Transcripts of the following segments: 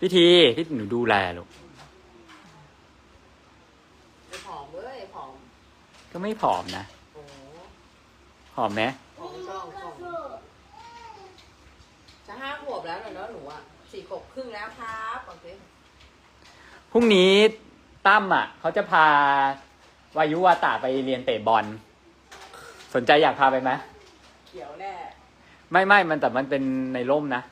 พิธีพี่หนูดูแลลูกไอ้ผอมเว้ยผอมก็ไม่ผอมนะโอ้โหผอมไหมผอมช่องผอมจะห้าขวบแล้วเหรอเนอะหนูอะสี่ขวบครึ่งแล้วครับบอกสิพรุ่งนี้ตั้มอะเขาจะพาวายุวาตาไปเรียนเตะบอล สนใจอยากพาไปไหมเขียวแน่ ไม่ไม่มันแต่มันเป็นในร่มนะ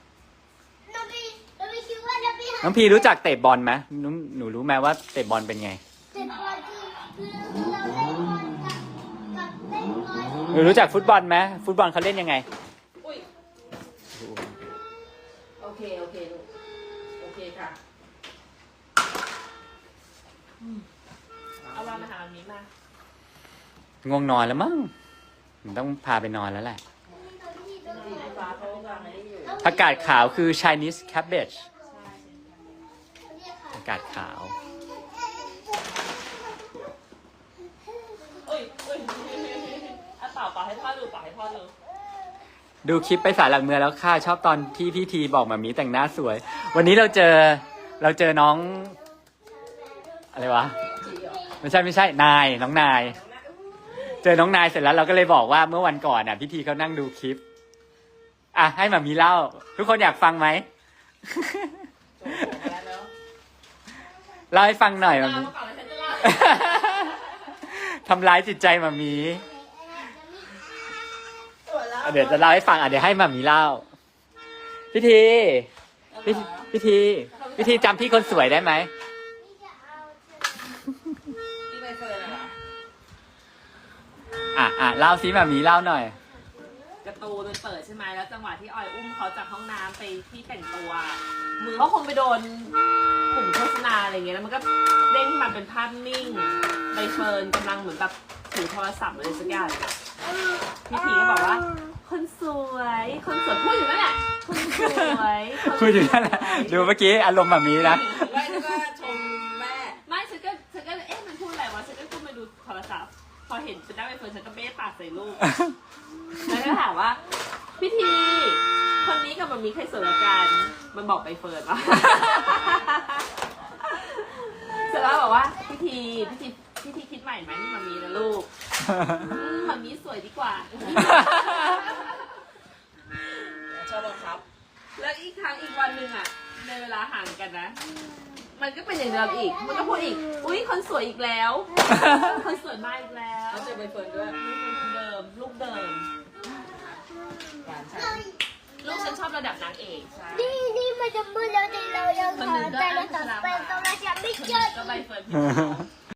น้องพี่น้องพี่คิดว่า น้องพี่น้องพีรู้จักเตะบอลไหมหนูหนูรู้ไหมว่าเตะบอลเป็นไงเจ็บปวดที่คือเราเล่นบอลกับกับเล่นบอลหนูรู้จักฟุตบอลไหมฟุตบอลเขาเล่นยังไง อุ้ย โอเค โอเคลูกโอเคค่ะเอาวางมาหามิมา ง่วงนอนแล้วมั้งหนูต้องพาไปนอนแล้วแหละดีฟ้าเขาวางอะไรอยู่ผักกาดขาวคือ Chinese cabbage ผั กกาดขาวอุ้ยอุ้ยอะเป่าเป่าให้พ่อดูเป่าให้พ่อดูดูคลิปไปสารหลักเมืองแล้วค่ะ ชอบตอนที่พี่ทีบอกมามีแต่งหน้าสวย วันนี้เราเจอเราเจอน้อง อะไรวะจีเหรอไม่ใช่ไม่ใช่นายน้องนาย เจอน้องนายเสร็จแล้วเราก็เลยบอกว่าเมื่อวันก่อนอะพี่ทีเขานั่งดูคลิป อะให้มามีเล่า ทุกคนอยากฟังไหม โอ้โหมาแล้วเนอะ เล่าให้ฟังหน่อยมาเล่ามีมาก่อนแล้วฉันจะเล่าทำร้ายจิตใจมามีสวยแล้วอะเดี๋ยวจะเล่าให้ฟังอะเดี๋ยวให้มามีเล่าพี่ทีพี่พี่ทีพี่ทีจำพี่คนสวยได้ไหมนี่ใบเฟิร์นเหรออะอะเล่าซิมามีเล่าหน่อยการะตูนมันเปิดใช่ไหมแล้วจังหวะที่ออยอุ้มเขาจากห้องน้ำไปที่แต่งตัว มือเขาคงไปโดนปุ่มโฆษณา อะไรเงี้ยแล้วมันก็เด้งขึ้นมาเป็นภาพนิ่งใบเฟิร์นกำลังเหมือนแบบถือโทรศัพท์อะไรสักอย่างพี่ทีก็บอกว่า คนสวย คนสวยพูดอยู่นั่นแหละคนสวยนพูดอยู่นั่นแหละดูเมื่อกี้อารมณ์แบบนี้นะ ไม่แล้วก็ชมแม่ ไม่ฉันก็ฉันก็เอ๊ะมันพูดอะไรวะฉันก็ก้มไปดูโทรศัพท์พอเห็นเป็นหน้าใบเฟิร์นฉันก็เบ้ปากใส่ลูก แล้วก็ถามว่าพี่ทีคนนี้กับมันมีใครสวยกว่ากัน มันบอกไปเฟิร์นว่า เสร็จแล้วบอกว่าพี่ทีพี่ทีพี่ทีคิดใหม่ไหมนี่มันมีนะลูกอืมมันมีสวยดีกว่า ชอบบังคับ แล้วอีกครั้งอีกวันหนึ่งอะ ในเวลาห่างกันนะ มันก็เป็นอย่างเดิมอีก มันก็พูดอีก อุ้ยคนสวยอีกแล้ว คนสวยมาอีกแล้วแล้วเจอใบเฟิร์นด้วยเดิมลูกเดิม หวานใช่ลูกฉันชอบระดับนางเอกใช่นี่นี่มันจะมืดแล้วแต่เรายังหาแต่เราตัดเป็นตรง นั้